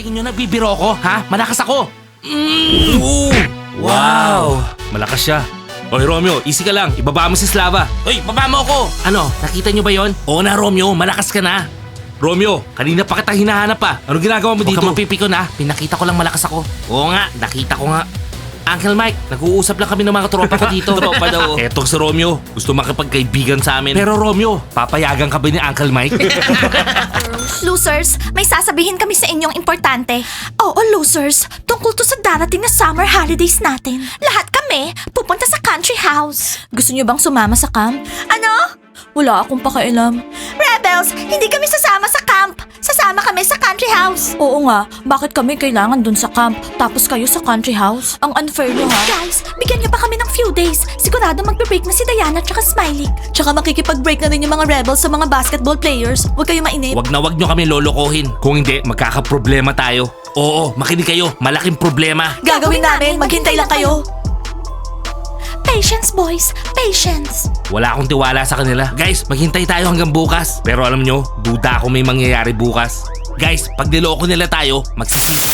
Tingin nyo nagbibiro ko, ha? Malakas ako. Mm, ooh, wow. Malakas siya. Oy, Romeo, easy ka lang. Ibaba mo si Slava. Oy, baba mo ako. Ano, nakita nyo ba yon? Oo na, Romeo. Malakas ka na. Romeo, kanina pa kita hinahanap pa. Ano ginagawa mo dito? Huwag ka mapipikon ha. Pinakita ko lang malakas ako. Oo nga, nakita ko nga. Uncle Mike, nag-uusap lang kami ng mga tropa ko dito. tropa daw. Etong si Romeo, gusto makipagkaibigan sa amin. Pero Romeo, papayagan ka ba ni Uncle Mike? Losers, may sasabihin kami sa inyong importante. Oo, losers. Tungkol to sa darating na summer holidays natin. Lahat kami pupunta sa country house. Gusto niyo bang sumama sa camp? Ano? Wala akong pakialam. Rebels, hindi kami sasama sa camp. Sasama kami sa country house. Oo nga, bakit kami kailangan dun sa camp tapos kayo sa country house? Ang unfair nyo ha? Guys, bigyan niyo pa kami days. Sigurado magbe-break na si Diana at Smiley. Tsaka makikipag-break na rin yung mga rebels sa mga basketball players. Huwag kayo mainip. Wag na wag nyo kami lolokohin. Kung hindi, magkakaproblema tayo. Oo, makinig kayo. Malaking problema. Gagawin namin, maghintay lang kayo. Patience, boys. Patience. Wala akong tiwala sa kanila. Guys, maghintay tayo hanggang bukas. Pero alam nyo, duda ako may mangyayari bukas. Guys, pag niloko nila tayo, magsisisi